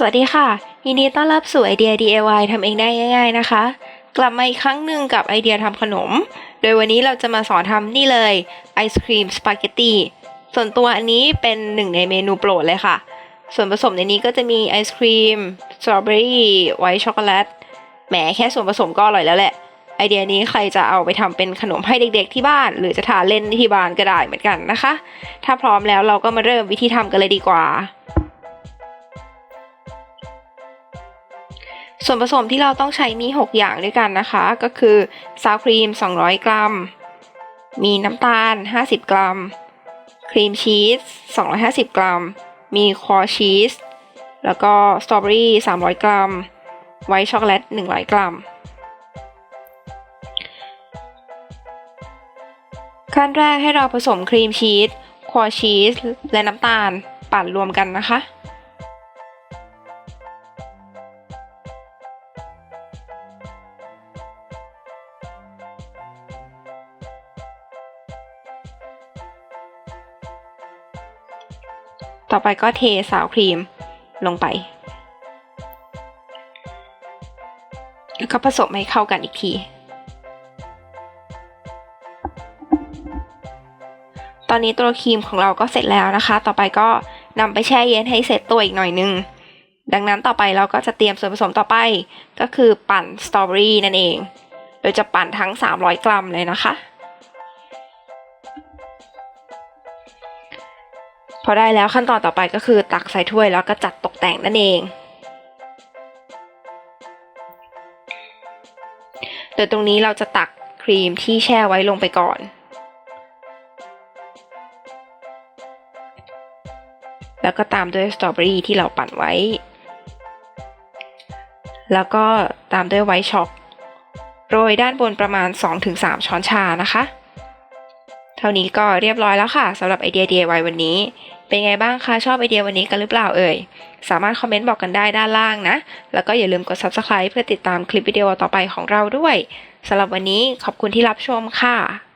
สวัสดีค่ะ ยินดีต้อนรับสู่ไอเดีย DIY ทำเองได้ง่ายๆนะคะ กลับมาอีกครั้งหนึ่งกับไอเดียทำขนม โดยวันนี้เราจะมาสอนทำนี่เลยไอศครีมสปาเกตตีส่วนตัวอันนี้เป็นหนึ่งในเมนูโปรดเลยค่ะ ส่วนผสมในนี้ก็จะมีไอศครีมสตรอเบอรี่ไวท์ช็อกโกแลตแหมแค่ส่วนผสมก็อร่อยแล้วแหละ ไอเดียนี้ใครจะเอาไปทำเป็นขนมให้เด็กๆที่บ้าน หรือจะทานเล่นที่บ้านก็ได้เหมือนกันนะคะ ถ้าพร้อมแล้วเราก็มาเริ่มวิธีทำกันเลยดีกว่า ส่วนผสมที่เราต้องใช้มี 6 อย่างด้วยกันนะคะ ก็คือซาวครีม 200 กรัม มีน้ำตาล 50 กรัม ครีมชีส 250 กรัม มีคอชีส แล้วก็สตรอเบอรี่ 300 กรัม ไวท์ช็อกโกแลต 100 กรัม ขั้นแรกให้เราผสมครีมชีสควอชีส และน้ำตาลปั่นรวมกันนะคะ ต่อไปก็เทสาวครีมลงไป แล้วก็ผสมให้เข้ากันอีกที ตอนนี้ตัวครีมของเราก็เสร็จแล้วนะคะ ต่อไปก็นำไปแช่เย็นให้เสร็จตัวอีกหน่อยนึง ดังนั้นต่อไปเราก็จะเตรียมส่วนผสมต่อไป ก็คือปั่นสตรอเบอรี่นั่นเอง โดยจะปั่นทั้ง 300 กรัมเลยนะคะ อได้แล้วขั้นตอนต่อไปก็คือตักใส่ถ้วยแล้วก็จัดตกแต่งนั่นเอง โดยตรงนี้เราจะตักครีมที่แช่ไว้ลงไปก่อนแล้วก็ตามด้วยสตรอเบอรี่ที่เราปั่นไว้ แล้วก็ตามด้วยไวท์ช็อกโรยด้านบนประมาณ 2-3 ช้อนชานะคะ เท่านี้ก็เรียบร้อยแล้วค่ะสำหรับไอเดีย DIY วันนี้ เป็นไงบ้างคะชอบไอเดียวันนี้กันหรือเปล่าเอ่ย สามารถคอมเมนต์บอกกันได้ด้านล่างนะ แล้วก็อย่าลืมกด Subscribe เพื่อติดตามคลิปวิดีโอต่อไปของเราด้วยสำหรับวันนี้ขอบคุณที่รับชมค่ะ